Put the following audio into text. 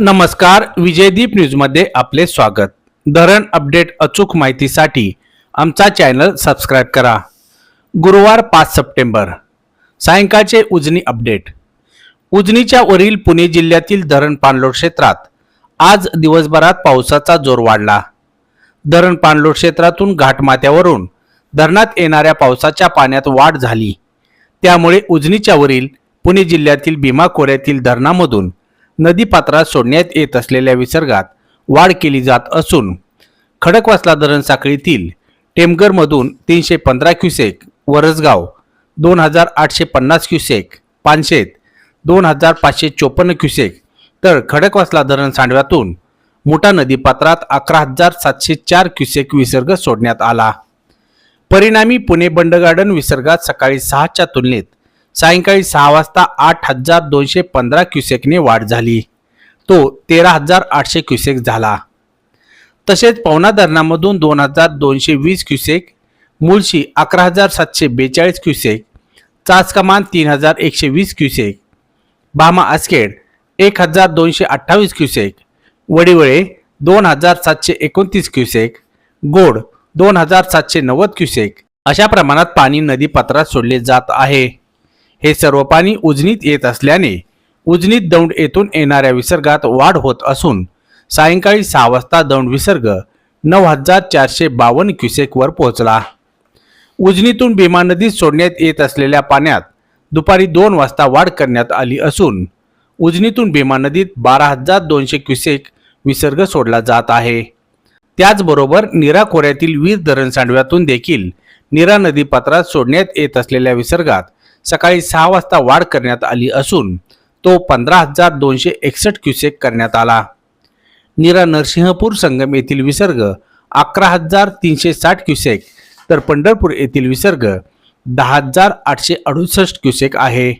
नमस्कार विजयदीप न्यूजमध्ये आपले स्वागत. धरण अपडेट अचूक माहितीसाठी आमचा चॅनल सबस्क्राईब करा. गुरुवार पाच सप्टेंबर सायंकाळचे उजनी अपडेट. उजनीच्या वरील पुणे जिल्ह्यातील धरण पाणलोट क्षेत्रात आज दिवसभरात पावसाचा जोर वाढला. धरण पाणलोट क्षेत्रातून घाटमाथ्यावरून धरणात येणाऱ्या पावसाच्या पाण्यात वाढ झाली. त्यामुळे उजनीच्या वरील पुणे जिल्ह्यातील भीमा खोऱ्यातील धरणामधून नदीपात्रात सोडण्यात येत असलेल्या विसर्गात वाढ केली जात असून खडकवासला धरण साखळीतील टेमगरमधून तीनशे पंधरा क्युसेक वरसगाव दोन हजार आठशे पन्नास क्युसेक पानशेत दोन हजार पाचशे चोपन्न क्युसेक तर खडकवासला धरण सांडव्यातून मोठा नदीपात्रात अकरा हजार सातशे चार क्युसेक विसर्ग सोडण्यात आला. परिणामी पुणे बंड गार्डन विसर्गात सकाळी सहाच्या तुलनेत सायंकाळी सहा वाजता आठ हजार दोनशे पंधरा क्युसेकने वाढ झाली. तो तेरा हजार आठशे क्युसेक झाला. तसेच पवना धरणामधून दोन हजार दोनशे वीस क्युसेक मुळशी अकरा हजार सातशे बेचाळीस क्युसेक चाचकमान तीन हजार एकशे वीस क्युसेक भामा आसखेड एक हजार दोनशे अठ्ठावीस क्युसेक वडिवळे दोन हजार सातशे एकोणतीस क्युसेक गोड दोन हजार सातशे नव्वद क्युसेक. अशा प्रमाणात पाणी नदीपात्रात सोडले जात आहे. हे सर्व पाणी उजनीत येत असल्याने उजनीत दौंड येथून येणाऱ्या विसर्गात वाढ होत असून सायंकाळी सहा वाजता दौंड विसर्ग नऊ हजार चारशे बावन्न क्युसेकवर पोहोचला. उजनीतून भीमा नदीत सोडण्यात येत असलेल्या पाण्यात दुपारी दोन वाजता वाढ करण्यात आली असून उजनीतून भीमा नदीत बारा हजार दोनशे क्युसेक विसर्ग सोडला जात आहे. त्याचबरोबर निरा खोऱ्यातील वीर धरण सांडव्यातून देखील नीरा नदीपात्रात सोडण्यात येत असलेल्या विसर्गात सकाळी सहा वाजता वाढ करण्यात आली असून तो पंधरा हजार दोनशे एकसष्ट क्युसेक करण्यात आला. नीरा नरसिंहपूर संगम येथील विसर्ग अकरा हजार तीनशे साठ क्युसेक तर पंढरपूर येथील विसर्ग दहा हजार आठशे अडुसष्ट क्युसेक आहे.